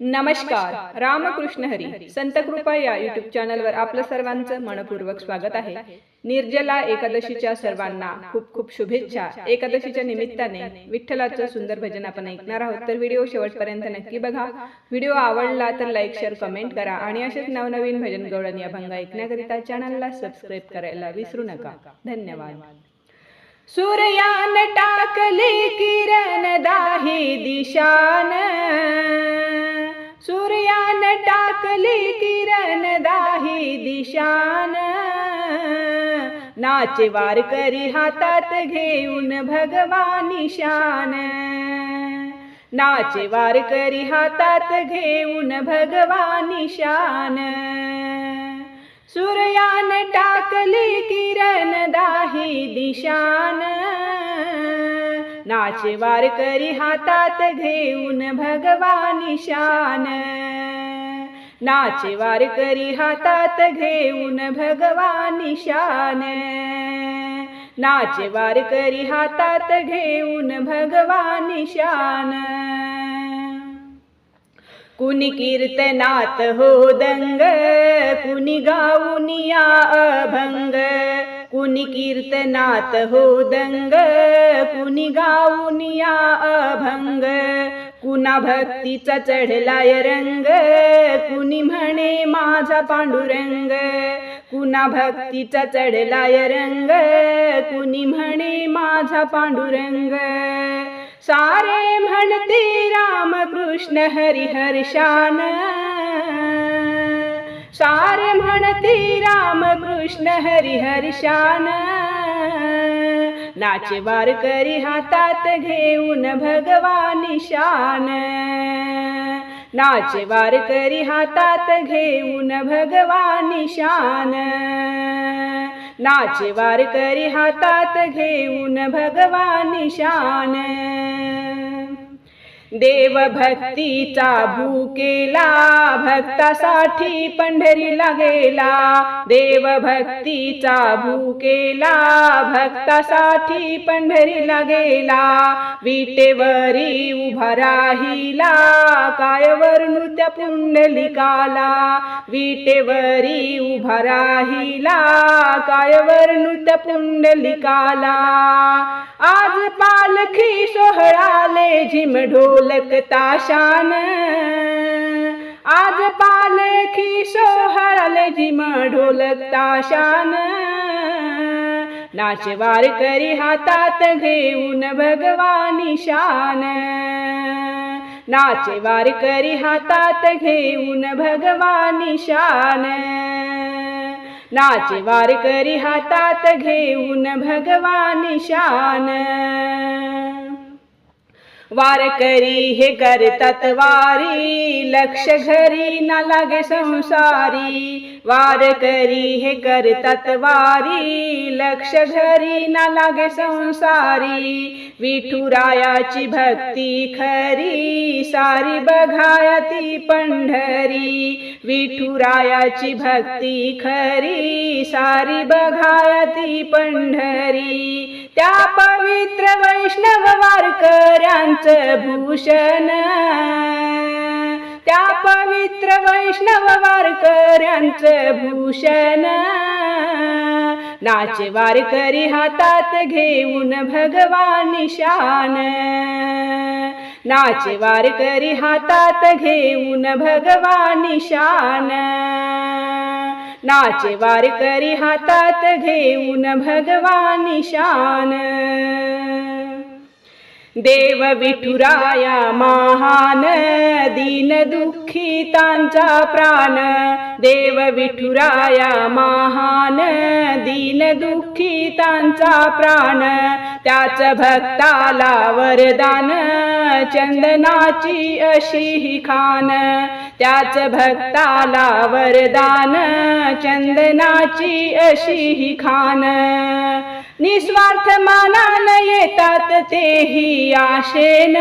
नमस्कार. रामकृष्ण हरी. संत कृपा या युट्यूब चॅनलवर आपलं सर्वांचं मनपूर्वक स्वागत आहे. निर्जला एकादशीच्या सर्वांना खूप खूप शुभेच्छा. एकादशीच्या निमित्ताने विठ्ठलाचं सुंदर भजन आपण ऐकणार आहोत. तर व्हिडिओ शेवटपर्यंत नक्की बघा. व्हिडिओ आवडला तर लाईक शेअर कमेंट करा. आणि असेच नवनवीन भजन गवळण या भंग ऐकण्याकरिता चॅनलला सबस्क्राईब करायला विसरू नका. धन्यवाद. सूर्यान टाकले किरण दाही दिशान सूर्यान टाकले किरण दाही दिशान. नाचे वारकरी हातात घेऊन भगवानी शान नाचे वारकरी हातात घेऊन भगवानी शान सूर्यान टाकली किरण दाही दिशान. नाचे वारकरी हातात घेऊन भगवानी शान नाचे वारकरी हातात घेऊन भगवानी शान नाचे वारकरी हातात घेऊन भगवानी शान कुणी कीर्तनात हो दंग कुणी गाऊनिया अभंग. कुणी कीर्तनात हो दंग कुणी गाऊनिया अभंग कुणा भक्तीचा चढलाय रंग कुणी म्हणे माझा पांडुरंग कुणा भक्तीचा चढलाय रंग कुणी म्हणे माझा पांडुरंग सारे म्हणते रामकृष्ण हरिहर्षान सारे म्हणते हरी हरिशान नाचे वारकरी हातात घेऊन भगवानी शान. नाचे वारकरी हातात घेऊन भगवानी शान. नाचे वारकरी हातात घेऊन भगवानी शान. देव भक्तीचा भूकेला भक्तासाठी पंढरीला गेला देव भक्तीचा भूकेला भक्तासाठी पंढरीला गेला विटेवरी उभा राहिला कायवर नृत्य पुंडलिकाला विटेवरी उभा राहिला कायवर नृत्य पुंडलिकाला आज पालखी सोहळाले झिमढोल ढोलक ताशान आज पालखी सोहळाले जिमा ढोलक ताशान नाचवार वारकरी हातात घेऊन भगवानी शान. नाचे वारकरी हातात घेऊन भगवानी शान. नाचे वारकरी हातात घेऊन भगवानी शान. वारकरी हे करतात वारी लक्ष घरी ना लागे संसारी. वारकरी हे करतात वारी लक्ष घरी ना लागे संसारी. विठुरायाची भक्ती खरी सारी बघाया ती पंढरी. विठुरायाची भक्ती खरी सारी बघाया ती पंढरी. त्या पवित्र वैष्णव वारकऱ्यांचं भूषण. त्या पवित्र वैष्णव वारकऱ्यांच भूषण. नाचे वारकरी हातात घेऊन भगवान शान नाचे वारकरी हातात घेऊन भगवान शान नाचे वारकरी हातात घेऊन भगवान शान देव विठुराया महान दीन दुःखितांचा प्राण. देव विठुराया महान दीन दुःखितांचा प्राण. त्याच भक्ताला वरदान चंदनाची अशी ही खान. त्याच भक्ताला वरदान चंदनाची अशी ही खान. निस्वार्थ मानान येतात तेही आशेन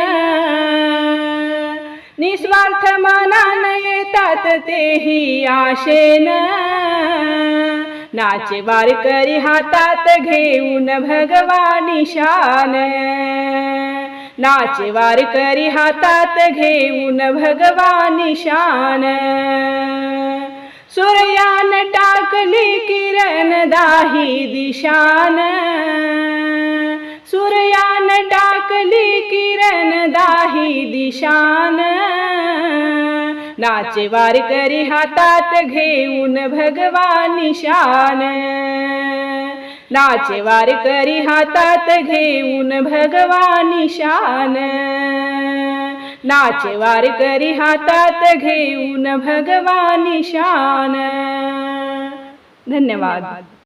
निस्वार्थ मानान येतात तेही आशेन नाचे वारकरी हातात घेऊन भगवानी शान. नाचे वारकरी हातात घेऊन भगवान निशान सूर्यान टाकले दाही दिशान. सूर्यान टाकली किरण दाही दिशान. नाचे वारकरी हातात घेऊन भगवान शान. नाचे वारकरी हातात घेऊन भगवान शान. नाचे वारकरी हातात घेऊन भगवान शान. धन्यवाद.